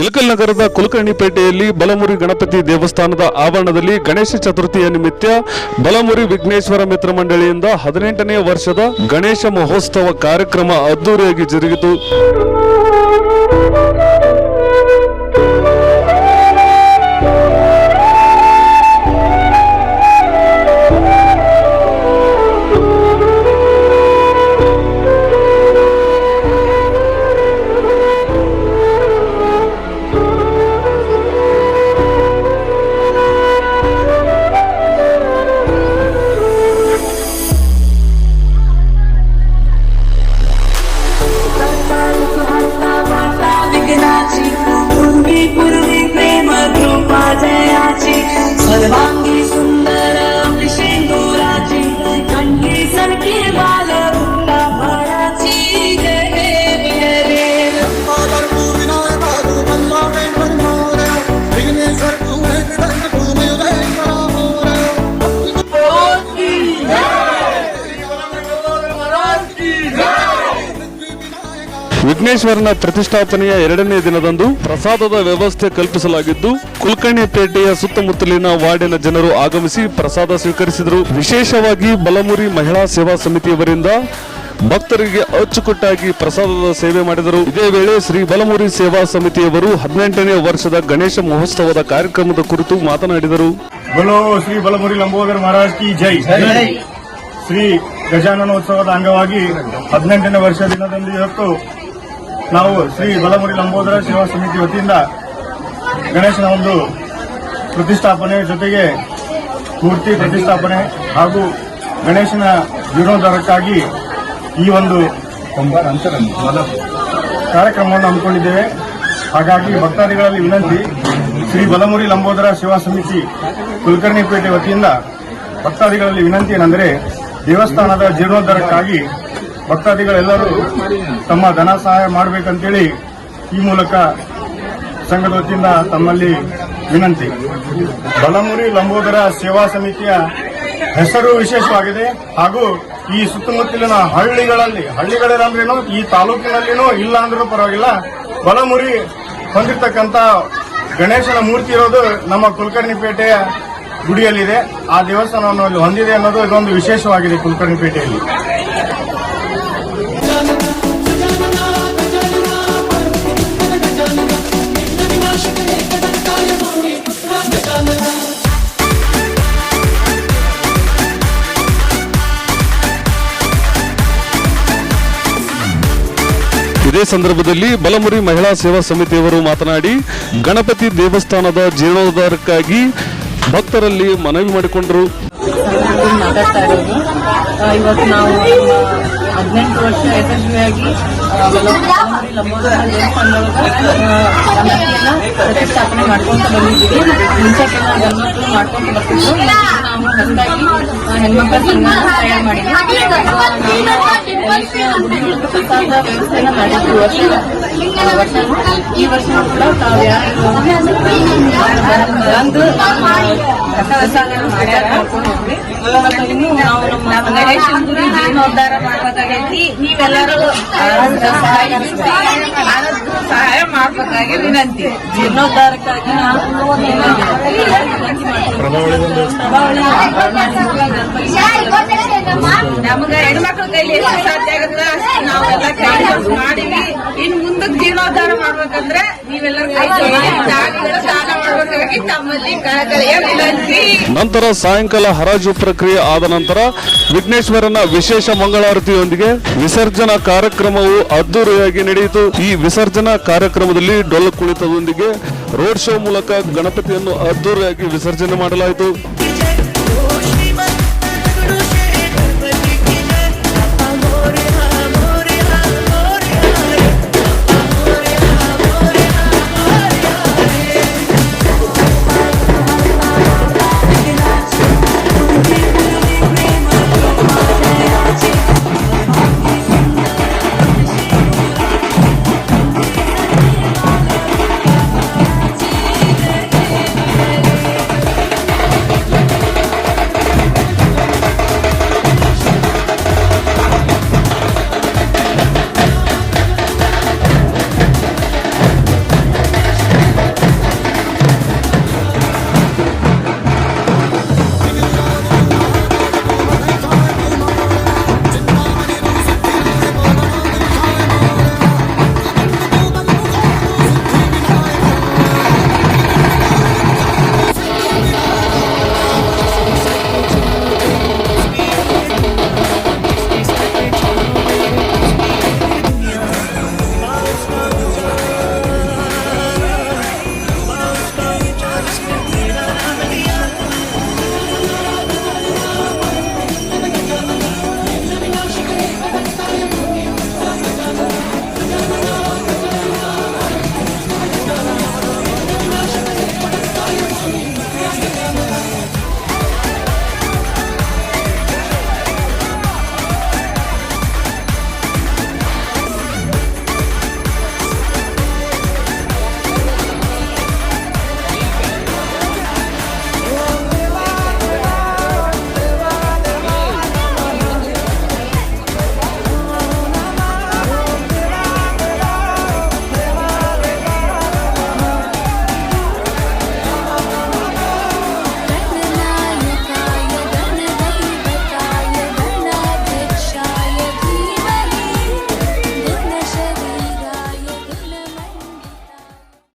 ಇಳಕಲ್ ನಗರದ ಕುಲಕರ್ಣಿಪೇಟೆಯಲ್ಲಿ ಬಲಮುರಿ ಗಣಪತಿ ದೇವಸ್ಥಾನದ ಆವರಣದಲ್ಲಿ ಗಣೇಶ ಚತುರ್ಥಿಯ ನಿಮಿತ್ತ ಬಲಮುರಿ ವಿಘ್ನೇಶ್ವರ ಮಿತ್ರ ಮಂಡಳಿಯಿಂದ ಹದಿನೆಂಟನೇ ವರ್ಷದ ಗಣೇಶ ಮಹೋತ್ಸವ ಕಾರ್ಯಕ್ರಮ ಅದ್ದೂರಿಯಾಗಿ ಜರುಗಿತು. ವಿಘ್ನೇಶ್ವರನ ಪ್ರತಿಷ್ಠಾಪನೆಯ ಎರಡನೇ ದಿನದಂದು ಪ್ರಸಾದದ ವ್ಯವಸ್ಥೆ ಕಲ್ಪಿಸಲಾಗಿದ್ದು ಕುಲಕರ್ಣಿಪೇಟೆಯ ಸುತ್ತಮುತ್ತಲಿನ ವಾರ್ಡಿನ ಜನರು ಆಗಮಿಸಿ ಪ್ರಸಾದ ಸ್ವೀಕರಿಸಿದರು. ವಿಶೇಷವಾಗಿ ಬಲಮುರಿ ಮಹಿಳಾ ಸೇವಾ ಸಮಿತಿಯವರಿಂದ ಭಕ್ತರಿಗೆ ಅಚ್ಚುಕಟ್ಟಾಗಿ ಪ್ರಸಾದದ ಸೇವೆ ಮಾಡಿದರು. ಇದೇ ವೇಳೆ ಶ್ರೀ ಬಲಮುರಿ ಸೇವಾ ಸಮಿತಿಯವರು ಹದಿನೆಂಟನೇ ವರ್ಷದ ಗಣೇಶ ಮಹೋತ್ಸವದ ಕಾರ್ಯಕ್ರಮದ ಕುರಿತು ಮಾತನಾಡಿದರು. ಬಲೋ ಶ್ರೀ ಬಲಮುರಿ ಲಂಬೋದರ್ ಮಹಾರಾಜ್ ಕಿ ಜೈ. ಶ್ರೀ ಗಜಾನನೋತ್ಸವದ ಅಂಗವಾಗಿ ಹದಿನೆಂಟನೇ ವರ್ಷ ದಿನದಂದು ಇವತ್ತು ನಾವು ಶ್ರೀ ಬಲಮುರಿ ಲಂಬೋದರ ಸೇವಾ ಸಮಿತಿ ವತಿಯಿಂದ ಗಣೇಶನ ಒಂದು ಪ್ರತಿಷ್ಠಾಪನೆ ಜೊತೆಗೆ ಮೂರ್ತಿ ಪ್ರತಿಷ್ಠಾಪನೆ ಹಾಗೂ ಗಣೇಶನ ಜೀರ್ಣೋದ್ಧಾರಕ್ಕಾಗಿ ಈ ಒಂದು ಕಾರ್ಯಕ್ರಮವನ್ನು ಹಮ್ಮಿಕೊಂಡಿದ್ದೇವೆ. ಹಾಗಾಗಿ ಭಕ್ತಾದಿಗಳಲ್ಲಿ ವಿನಂತಿ, ಶ್ರೀ ಬಲಮುರಿ ಲಂಬೋದರ ಸೇವಾ ಸಮಿತಿ ಕುಲಕರ್ಣಿಪೇಟೆ ವತಿಯಿಂದ ಭಕ್ತಾದಿಗಳಲ್ಲಿ ವಿನಂತಿ ಏನೆಂದರೆ ದೇವಸ್ಥಾನದ ಜೀರ್ಣೋದ್ಧಾರಕ್ಕಾಗಿ ಭಕ್ತಾದಿಗಳೆಲ್ಲರೂ ತಮ್ಮ ಧನ ಸಹಾಯ ಮಾಡಬೇಕಂತೇಳಿ ಈ ಮೂಲಕ ಸಂಘದ ವತಿಯಿಂದ ತಮ್ಮಲ್ಲಿ ವಿನಂತಿ. ಬಲಮುರಿ ಲಂಬೋದರ ಸೇವಾ ಸಮಿತಿಯ ಹೆಸರು ವಿಶೇಷವಾಗಿದೆ. ಹಾಗೂ ಈ ಸುತ್ತಮುತ್ತಲಿನ ಹಳ್ಳಿಗಳಲ್ಲಿ ಹಳ್ಳಿಗಳೇನಂದ್ರೇನು ಈ ತಾಲೂಕಿನಲ್ಲಿನೂ ಇಲ್ಲ ಅಂದ್ರೂ ಪರವಾಗಿಲ್ಲ, ಬಲಮುರಿ ಹೊಂದಿರತಕ್ಕಂತ ಗಣೇಶನ ಮೂರ್ತಿ ಇರೋದು ನಮ್ಮ ಕುಲಕರ್ಣಿಪೇಟೆಯ ಗುಡಿಯಲ್ಲಿದೆ. ಆ ದೇವಸ್ಥಾನವನ್ನು ಅಲ್ಲಿ ಹೊಂದಿದೆ ಅನ್ನೋದು ಇದೊಂದು ವಿಶೇಷವಾಗಿದೆ ಕುಲಕರ್ಣಿಪೇಟೆಯಲ್ಲಿ. ಇದೇ ಸಂದರ್ಭದಲ್ಲಿ ಬಲಮುರಿ ಮಹಿಳಾ ಸೇವಾ ಸಮಿತಿಯವರು ಮಾತನಾಡಿ, ಗಣಪತಿ ದೇವಸ್ಥಾನದ ಜೀರ್ಣೋದ್ಧಾರಕ್ಕಾಗಿ ಭಕ್ತರಲ್ಲಿ ಮನವಿ ಮಾಡಿಕೊಂಡರು. ಮಾತಾಡ್ತಾ ಇರೋದು. ಇವತ್ತು ನಾವು ಹದಿನೆಂಟು ವರ್ಷ ಯಶಸ್ವಿಯಾಗಿ ಪ್ರತಿಷ್ಠಾಪನೆ ಮಾಡ್ಕೊಂತ ಬಂದಿದ್ದೀವಿ. ಮುಂಚೆ ಮಾಡ್ಕೊಂತ ಬರ್ತಿದ್ರು. ನಾವು ಹೊಸದಾಗಿ ತಯಾರು ಮಾಡಿದ್ವಿ ಮಾಡಿದ್ವಿ ವರ್ಷ ಈ ವರ್ಷ ಕೂಡ ತಾವು ಪ್ರಸಾದ ಮಾಡ್ಕೊಂಡು ನಾವು ಜೀರ್ಣೋದ್ಧಾರ ಮಾಡ್ಬೇಕಾಗೈತಿ ಸಹಾಯ ಸಹಾಯ ಮಾಡ್ಬೇಕಾಗಿ ವಿನಂತಿ ಜೀರ್ಣೋದ್ಧಾರಕ್ಕಾಗಿ ನಾವು ಮಾಡ್ತೀವಿ. ನಮ್ಗ ಹೆಣ್ಮಕ್ಳ ಕೈಲಿ ಎಷ್ಟು ಸಾಧ್ಯ ಆಗುತ್ತ ನಾವೆಲ್ಲ ಕೈ ಮಾಡಿವಿ ಇನ್ ಮುಂದಕ್ಕೆ ಜೀರ್ಣೋದ್ಧಾರ ಮಾಡ್ಬೇಕಂದ್ರೆ ನೀವೆಲ್ಲರೂ ಕೈ ದಾನ ಮಾಡ್ಬೇಕಾಗಿ ತಮ್ಮಲ್ಲಿ ಕಳಕಳಿಯ ವಿನಂತಿ? ನಂತರ ಸಾಯಂಕಾಲ ಹರಾಜು ಪ್ರಕ್ರಿಯೆ ಆದ ನಂತರ ವಿಘ್ನೇಶ್ವರನ ವಿಶೇಷ ಮಂಗಳಾರತಿಯೊಂದಿಗೆ ವಿಸರ್ಜನಾ ಕಾರ್ಯಕ್ರಮವು ಅದ್ದೂರಿಯಾಗಿ ನಡೆಯಿತು. ಈ ವಿಸರ್ಜನಾ ಕಾರ್ಯಕ್ರಮದಲ್ಲಿ ಡೊಳ್ಳು ಕುಣಿತದೊಂದಿಗೆ ರೋಡ್ ಶೋ ಮೂಲಕ ಗಣಪತಿಯನ್ನು ಅದ್ದೂರಿಯಾಗಿ ವಿಸರ್ಜನೆ ಮಾಡಲಾಯಿತು.